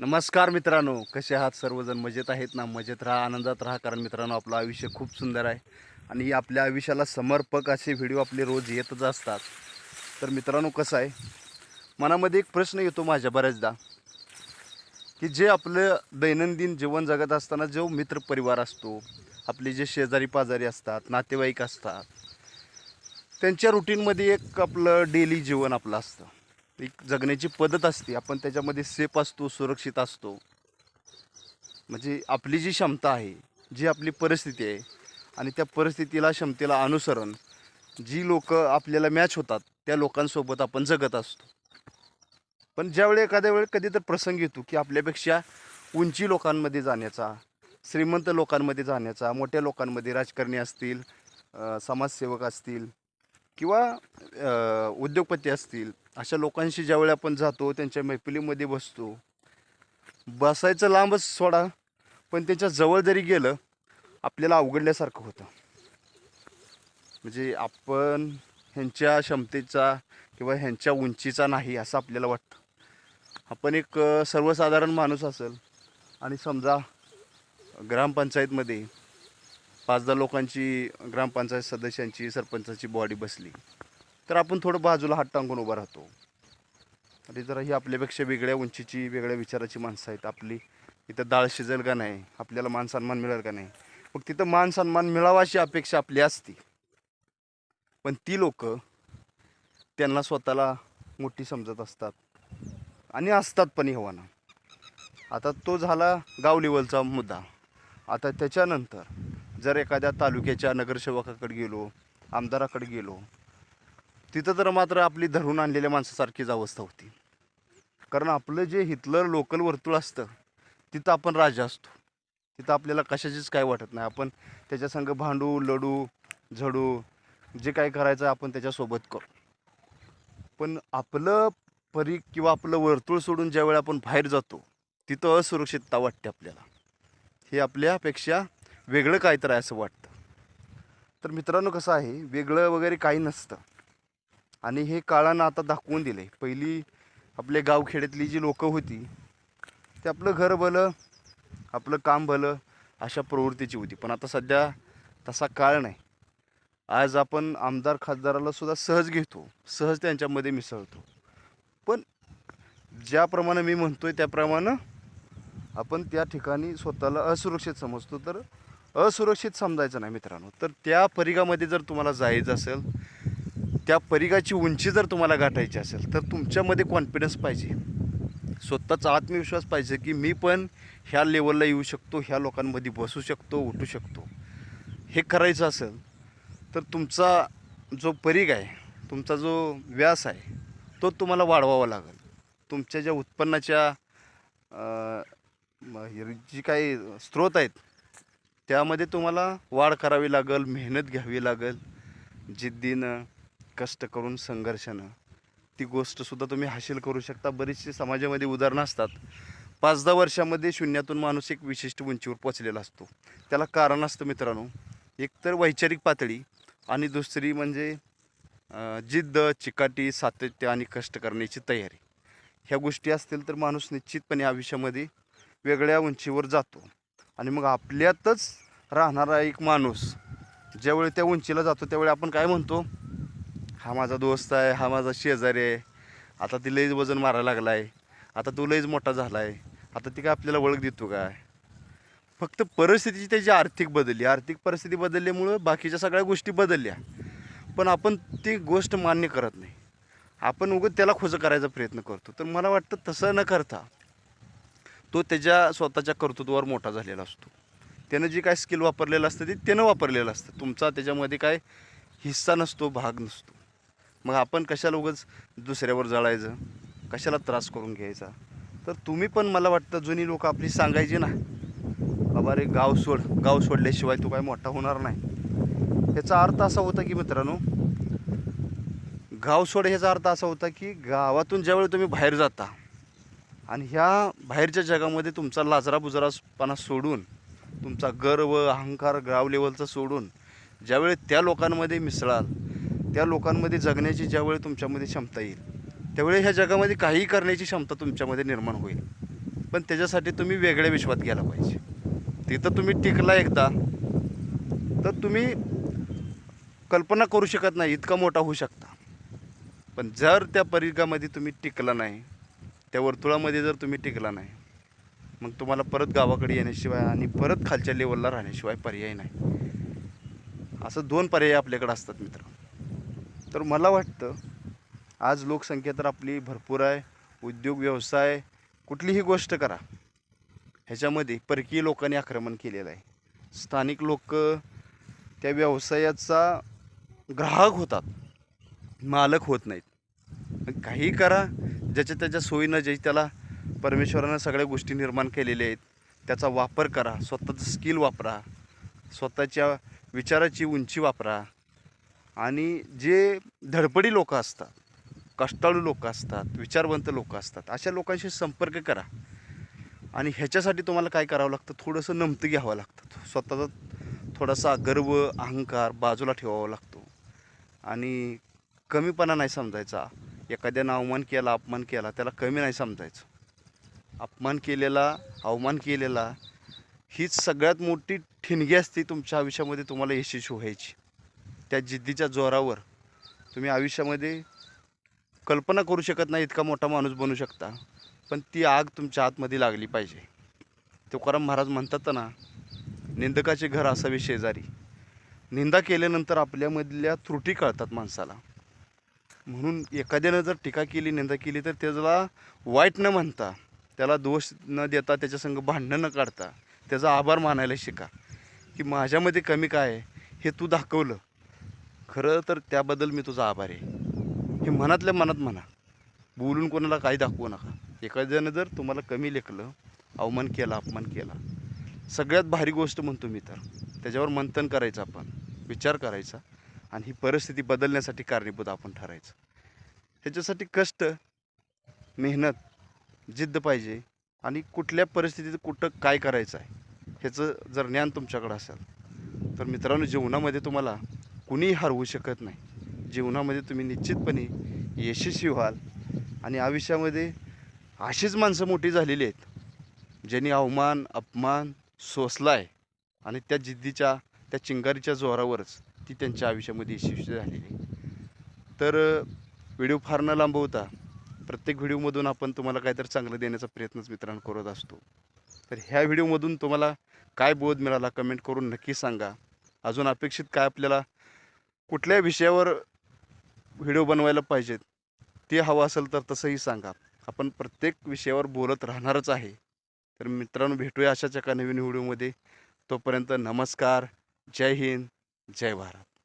नमस्कार मित्रांनो कसे आहात? सर्वजण मजेत आहेत ना? मजेत राहा आनंदात राहा कारण मित्रांनो आपलं आयुष्य खूप सुंदर आहे. आणि आपल्या आयुष्याला समर्पक असे व्हिडिओ आपले रोज येतच असतात. तर मित्रांनो कसं आहे? मनामध्ये एक प्रश्न येतो माझ्या बऱ्याचदा की जे आपलं दैनंदिन जीवन जगत असताना जो मित्रपरिवार असतो आपले जे शेजारी पाजारी असतात नातेवाईक असतात त्यांच्या रुटीनमध्ये एक आपलं डेली जीवन आपलं असतं. एक जगण्याची पद्धत असते. आपण त्याच्यामध्ये सेफ असतो सुरक्षित असतो. म्हणजे आपली जी क्षमता आहे जी आपली परिस्थिती आहे आणि त्या परिस्थितीला क्षमतेला अनुसरण जी लोक आपल्याला मॅच होतात त्या लोकांसोबत आपण जगत असतो. पण ज्यावेळी एखाद्या वेळी कधी तर प्रसंग येतो की आपल्यापेक्षा उंची लोकांमध्ये जाण्याचा श्रीमंत लोकांमध्ये जाण्याचा मोठ्या लोकांमध्ये राजकारणी असतील समाजसेवक असतील किंवा उद्योगपती असतील अशा लोकांशी ज्यावेळी आपण जातो त्यांच्या मैफिलीमध्ये बसतो. बसायचं लांबच सोडा पण त्यांच्या जवळ जरी गेलं आपल्याला अवघडल्यासारखं होतं. म्हणजे आपण ह्यांच्या क्षमतेचा किंवा ह्यांच्या उंचीचा नाही असं आपल्याला वाटतं. आपण एक सर्वसाधारण माणूस असेल आणि समजा ग्रामपंचायतमध्ये पाच दहा लोकांची ग्रामपंचायत सदस्यांची सरपंचाची बॉडी बसली. तर आपण थोडं बाजूला हात टांगून उभा राहतो. आणि जरा ही आपल्यापेक्षा वेगळ्या उंचीची वेगळ्या विचाराची माणसं आहेत आपली. इथं डाळ शिजेल का नाही? आपल्याला मान सन्मान मिळेल का नाही? मग तिथं मान सन्मान मिळावा अशी अपेक्षा आपली असते. पण ती लोक त्यांना स्वतःला मोठी समजत असतात. आणि असतात पण हवाना आता तो झाला गाव लेवलचा मुद्दा. आता त्याच्यानंतर जर एखाद्या तालुक्याच्या नगरसेवकाकडे गेलो आमदाराकडे गेलो तिथं तर मात्र आपली धरून आणलेल्या माणसासारखीच अवस्था होती. कारण आपलं जे हिथलं लोकल वर्तुळ असतं तिथं आपण राजा असतो. तिथं आपल्याला कशाचीच काय वाटत नाही. आपण त्याच्या संग भांडू लडू झडू जे काय करायचं आपण त्याच्यासोबत करू. पण आपलं परी किंवा आपलं वर्तुळ सोडून ज्यावेळी आपण बाहेर जातो तिथं असुरक्षितता वाटते आपल्याला. हे आपल्यापेक्षा वेगळं काहीतरी आहे असं वाटतं. तर मित्रांनो कसं आहे वेगळं वगैरे काही नसतं. आणि हे काळानं आता दाखवून दिलं आहे पहिली आपल्या गावखेड्यातली जी लोकं होती ते आपलं घर भलं आपलं काम भलं अशा प्रवृत्तीची होती. पण आता सध्या तसा काळ नाही. आज आपण आमदार खासदाराला सुद्धा सहज घेतो सहज त्यांच्यामध्ये मिसळतो. पण ज्याप्रमाणे मी म्हणतो आहे त्याप्रमाणे आपण त्या ठिकाणी स्वतःला असुरक्षित समजतो. तर असुरक्षित समजायचं नाही मित्रांनो. तर त्या परिघामध्ये जर तुम्हाला जायचं असेल त्या परिघाची उंची जर तुम्हाला गाठायची असेल तर तुमच्यामध्ये कॉन्फिडन्स पाहिजे. स्वतःचा आत्मविश्वास पाहिजे की मी पण ह्या लेवलला येऊ शकतो ह्या लोकांमध्ये बसू शकतो उठू शकतो. हे करायचं असेल तर तुमचा जो परीघ आहे तुमचा जो व्यास आहे तो तुम्हाला वाढवावा लागेल. तुमच्या ज्या उत्पन्नाच्या हे जी काही स्रोत आहेत त्यामध्ये तुम्हाला वाढ करावी लागेल मेहनत घ्यावी लागेल. जिद्दीनं कष्ट करून संघर्षानं ती गोष्टसुद्धा तुम्ही हासिल करू शकता. बरीचशी समाजामध्ये उदाहरणं असतात. पाच दहा वर्षामध्ये शून्यातून माणूस एक विशिष्ट उंचीवर पोचलेला असतो. त्याला कारण असतं मित्रांनो. एकतर वैचारिक पातळी आणि दुसरी म्हणजे जिद्द चिकाटी सातत्य आणि कष्ट करण्याची तयारी. ह्या गोष्टी असतील तर माणूस निश्चितपणे आयुष्यामध्ये वेगळ्या उंचीवर जातो. आणि मग आपल्यातच राहणारा एक माणूस ज्यावेळी त्या उंचीला जातो त्यावेळी आपण काय म्हणतो? हा माझा दोस्त आहे हा माझा शेजारी आहे. आता ती लईच वजन मारायला लागला आहे आता तो लईच मोठा झाला आहे आता ती काय आपल्याला ओळख देतो काय? फक्त परिस्थितीची त्याची आर्थिक बदलली. आर्थिक परिस्थिती बदलल्यामुळं बाकीच्या सगळ्या गोष्टी बदलल्या. पण आपण ती गोष्ट मान्य करत नाही. आपण उगत त्याला खोजं करायचा प्रयत्न करतो. तर मला वाटतं तसं न करता तो त्याच्या स्वतःच्या कर्तृत्वावर मोठा झालेला असतो. त्यानं जी काय स्किल वापरलेलं असतं ते त्यानं वापरलेलं असतं. तुमचा त्याच्यामध्ये काय हिस्सा नसतो भाग नसतो. मग आपण कशाला उगाच दुसऱ्यावर जळायचं? कशाला त्रास करून घ्यायचा? तर तुम्ही पण मला वाटतं जुनी लोक आपली सांगायची ना बाबा रे गाव सोड गाव सोडल्याशिवाय तू काय मोठा होणार नाही. ह्याचा अर्थ असा होता की मित्रांनो गाव सोड ह्याचा अर्थ असा होता की गावातून ज्यावेळी तुम्ही बाहेर जाता आणि ह्या बाहेरच्या जगामध्ये तुमचा लाजरा बुजरापणा सोडून तुमचा गर्व अहंकार ग्राव लेवलचा सोडून ज्यावेळी त्या लोकांमध्ये मिसळाल त्या लोकांमध्ये जगण्याची ज्यावेळी तुमच्यामध्ये क्षमता येईल त्यावेळी ह्या जगामध्ये काहीही करण्याची क्षमता तुमच्यामध्ये निर्माण होईल. पण त्याच्यासाठी तुम्ही वेगळ्या विश्वात गेला पाहिजे. तिथं तुम्ही टिकला एकदा तर तुम्ही कल्पना करू शकत नाही इतका मोठा होऊ शकता. पण जर त्या परिघामध्ये तुम्ही टिकला नाही त्या वर्तुळामध्ये जर तुम्ही टिकला नाही मग तुम्हाला परत गावाकडे येण्याशिवाय आणि परत खालच्या लेवलला राहण्याशिवाय पर्याय नाही. असं दोन पर्याय आपल्याकडे असतात मित्र तर मला वाटतं आज लोकसंख्या तर आपली भरपूर आहे. उद्योग व्यवसाय कुठलीही गोष्ट करा. ह्याच्यामध्ये परकीय लोकांनी आक्रमण केलेलं आहे. स्थानिक लोक त्या व्यवसायाचा ग्राहक होतात. मालक होत नाहीत. पण काही करा. ज्याच्या त्याच्या सोयीनं जे त्याला परमेश्वरानं सगळ्या गोष्टी निर्माण केलेल्या आहेत. त्याचा वापर करा. स्वतःचं स्किल वापरा. स्वतःच्या विचाराची उंची वापरा. आणि जे धडपडी लोक असतात कष्टाळू लोक असतात विचारवंत लोक असतात अशा लोकांशी संपर्क करा. आणि ह्याच्यासाठी तुम्हाला काय करावं लागतं? थोडंसं नमतं घ्यावं लागतं. स्वतःचा थोडासा गर्व अहंकार बाजूला ठेवावा लागतो. आणि कमीपणा नाही समजायचा. एखाद्यानं अवमान केला अपमान केला त्याला कमी नाही समजायचं. अपमान केलेला अवमान केलेला हीच सगळ्यात मोठी ठिणगी असते तुमच्या आयुष्यामध्ये तुम्हाला यशस्वी व्हायची. त्या जिद्दीच्या जोरावर तुम्ही आयुष्यामध्ये कल्पना करू शकत नाही इतका मोठा माणूस बनू शकता. पण ती आग तुमच्या आतमध्ये लागली पाहिजे. तुकाराम महाराज म्हणतात ना निंदकाचे घर असावे शेजारी. निंदा केल्यानंतर आपल्यामधल्या त्रुटी कळतात माणसाला. म्हणून एखाद्यानं जर टीका केली निंदा केली तर त्याला वाईट न म्हणता त्याला दोष न देता त्याच्यासंग भांडणं न काढता त्याचा आभार मानायला शिका. की माझ्यामध्ये कमी काय आहे हे तू दाखवलं. खरं तर त्याबद्दल मी तुझा आभार आहे. हे मनातल्या मनात म्हणा. बोलून कोणाला काही दाखवू नका. एखाद्यानं जर तुम्हाला कमी लेखलं अवमान केला अपमान केला सगळ्यात भारी गोष्ट म्हणतो मी तर त्याच्यावर मंथन करायचं आपण विचार करायचा आणि ही परिस्थिती बदलण्यासाठी कारणीभूत आपण ठरायचं. ह्याच्यासाठी कष्ट मेहनत जिद्द पाहिजे आणि कुठल्या परिस्थितीत कुठं काय करायचं आहे ह्याचं जर ज्ञान तुमच्याकडं असेल तर मित्रांनो जीवनामध्ये तुम्हाला कुणीही हरवू शकत नाही. जीवनामध्ये तुम्ही निश्चितपणे यशस्वी व्हाल. आणि आयुष्यामध्ये अशीच माणसं मोठी झालेली आहेत ज्यांनी अवमान अपमान सोसला आहे आणि त्या जिद्दीच्या त्या चिंगारीच्या जोरावरच ती त्यांच्या आयुष्यामध्ये यशस्वी झालेली आहे. तर व्हिडिओ फार न लांबवता प्रत्येक व्हिडिओमधून आपण तुम्हाला काहीतरी चांगलं देण्याचा प्रयत्नच मित्रांनो करत असतो. तर ह्या व्हिडिओमधून तुम्हाला काय बोध मिळाला कमेंट करून नक्की सांगा. अजून अपेक्षित काय आपल्याला कुठल्या विषयावर व्हिडिओ बनवायला पाहिजेत ते हवं असेल तर तसंही सांगा. आपण प्रत्येक विषयावर बोलत राहणारच आहे. तर मित्रांनो भेटूया अशाच एका नवीन व्हिडिओमध्ये. तोपर्यंत नमस्कार जय हिंद जय भारत.